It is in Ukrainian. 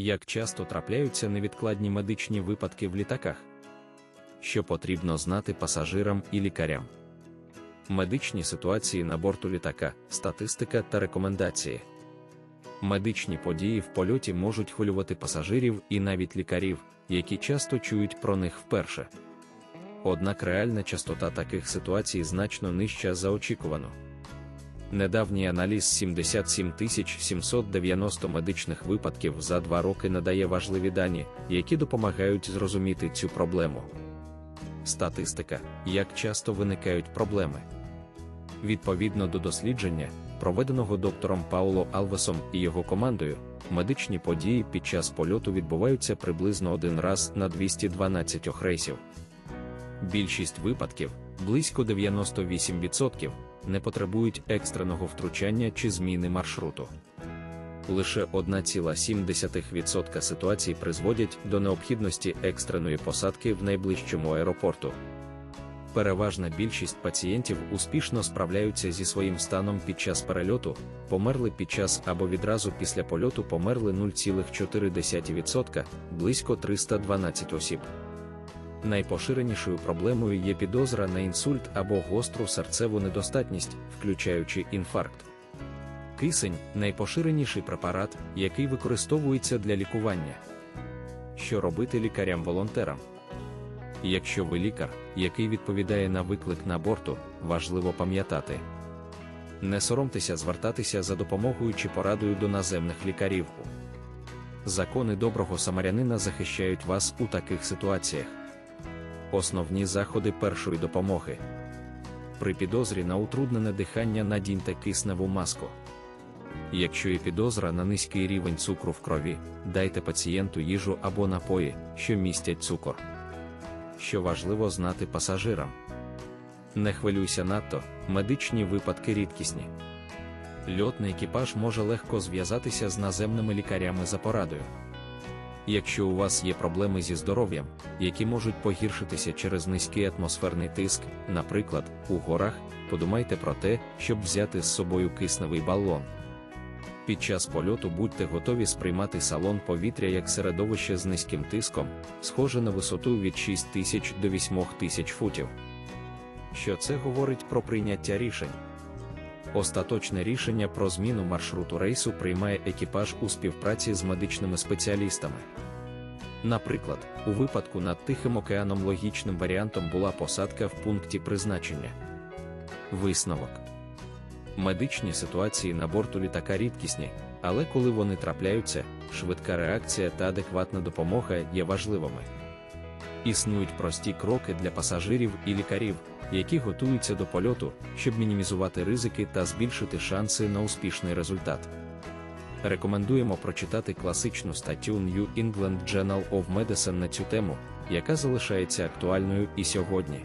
Як часто трапляються невідкладні медичні випадки в літаках? Що потрібно знати пасажирам і лікарям? Медичні ситуації на борту літака, статистика та рекомендації. Медичні події в польоті можуть хвилювати пасажирів і навіть лікарів, які часто чують про них вперше. Однак реальна частота таких ситуацій значно нижча за очікувану. Недавній аналіз 77 790 медичних випадків за два роки надає важливі дані, які допомагають зрозуміти цю проблему. Статистика, як часто виникають проблеми. Відповідно до дослідження, проведеного доктором Пауло Алвесом і його командою, медичні події під час польоту відбуваються приблизно один раз на 212 рейсів. Більшість випадків, близько 98%, не потребують екстреного втручання чи зміни маршруту. Лише 1,7% ситуацій призводять до необхідності екстреної посадки в найближчому аеропорту. Переважна більшість пацієнтів успішно справляються зі своїм станом під час перельоту, померли під час або відразу після польоту померли 0,4%, близько 312 осіб. Найпоширенішою проблемою є підозра на інсульт або гостру серцеву недостатність, включаючи інфаркт. Кисень найпоширеніший препарат, який використовується для лікування. Що робити лікарям-волонтерам? Якщо ви лікар, який відповідає на виклик на борту, важливо пам'ятати. Не соромтеся звертатися за допомогою чи порадою до наземних лікарів. Закони доброго самарянина захищають вас у таких ситуаціях. Основні заходи першої допомоги. При підозрі на утруднене дихання надіньте кисневу маску. Якщо є підозра на низький рівень цукру в крові, дайте пацієнту їжу або напої, що містять цукор. Що важливо знати пасажирам. Не хвилюйся надто, медичні випадки рідкісні. Льотний екіпаж може легко зв'язатися з наземними лікарями за порадою. Якщо у вас є проблеми зі здоров'ям, які можуть погіршитися через низький атмосферний тиск, наприклад, у горах, подумайте про те, щоб взяти з собою кисневий балон. Під час польоту будьте готові сприймати салон повітря як середовище з низьким тиском, схоже на висоту від 6 тисяч до 8 тисяч футів. Що це говорить про прийняття рішень? Остаточне рішення про зміну маршруту рейсу приймає екіпаж у співпраці з медичними спеціалістами. Наприклад, у випадку над Тихим океаном логічним варіантом була посадка в пункті призначення. Висновок медичні ситуації на борту літака рідкісні, але коли вони трапляються, швидка реакція та адекватна допомога є важливими. Існують прості кроки для пасажирів і лікарів, які готуються до польоту, щоб мінімізувати ризики та збільшити шанси на успішний результат. Рекомендуємо прочитати класичну статтю New England Journal of Medicine на цю тему, яка залишається актуальною і сьогодні.